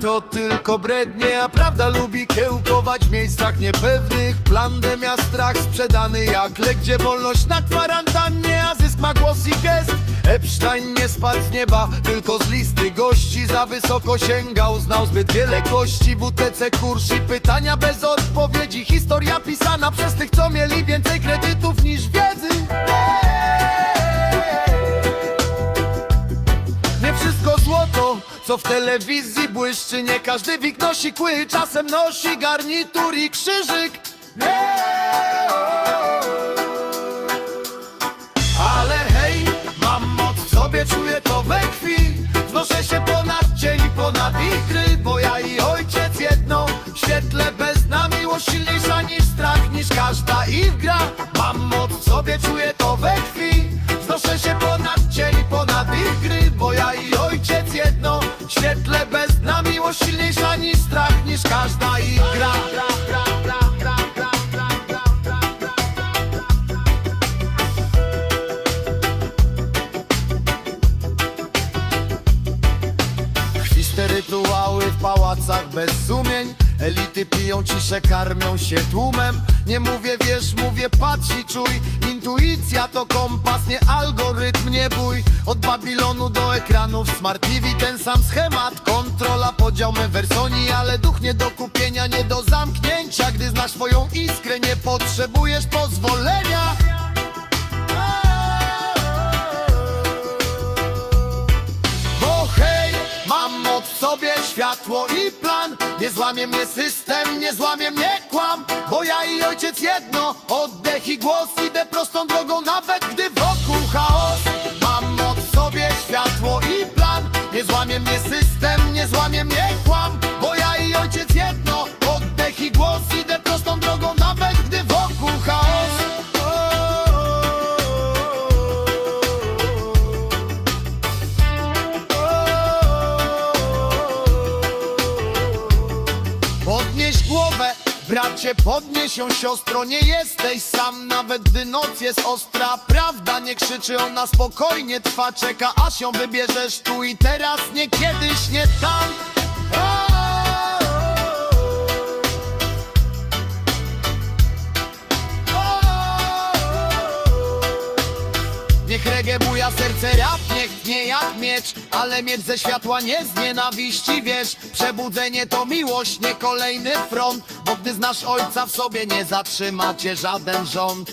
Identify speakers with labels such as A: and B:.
A: to tylko brednie A prawda lubi kiełkować w miejscach niepewnych. Plandemia strach sprzedany jak lek Gdzie wolność na kwarantannie, a zysk ma głos i gest. Epstein nie spadł z nieba, tylko z listy gości. Za wysoko sięgał, znał zbyt wiele kości. WTC kursz i pytania bez odpowiedzi. Historia pisana przez tych, co mieli więcej kredytów niż wiedzy co w telewizji błyszczy Nie każdy wik nosi kły, czasem nosi garnitur i krzyżyk. Ale hej, mam moc w sobie, czuję to we krwi. Wznoszę się ponad dzień i ponad ich gry Bo ja i ojciec jedno. W świetle bez na miłość silniejsza niż strach Niż każda ich gra. Mam moc w sobie, czuję miłość silniejsza niż strach Niż każda ich gra Krwiste rytuały w pałacach bez sumień Elity piją ciszę, karmią się tłumem. Nie mówię wiesz, mówię patrz i czuj. Intuicja to kompas, nie algorytm, nie bój. Od Babilonu do ekranów Smart TV ten sam schemat. Kontrola, podział me wersoni Ale duch nie do kupienia, nie do zamknięcia. Gdy znasz swoją iskrę, nie potrzebujesz pozwolenia. Bo hej, mam w sobie światło i plan Nie złamie mnie system, nie złamie mnie kłam Bo ja i ojciec jedno, oddech i głos Idę prostą drogą nawet gdy wokół chaos. Mam w sobie światło i plan Nie złamie mnie system, nie złamie mnie kłam bracie, podnieś ją siostro Nie jesteś sam, nawet gdy noc jest ostra. Prawda nie krzyczy, ona spokojnie trwa Czeka, aż ją wybierzesz tu i teraz. Nie kiedyś, nie tam. Niech reggae buja serce rap, niech nie jak miecz Ale miecz ze światła nie z nienawiści, wiesz. Przebudzenie to miłość, nie kolejny front Bo gdy znasz ojca w sobie nie zatrzyma cię żaden rząd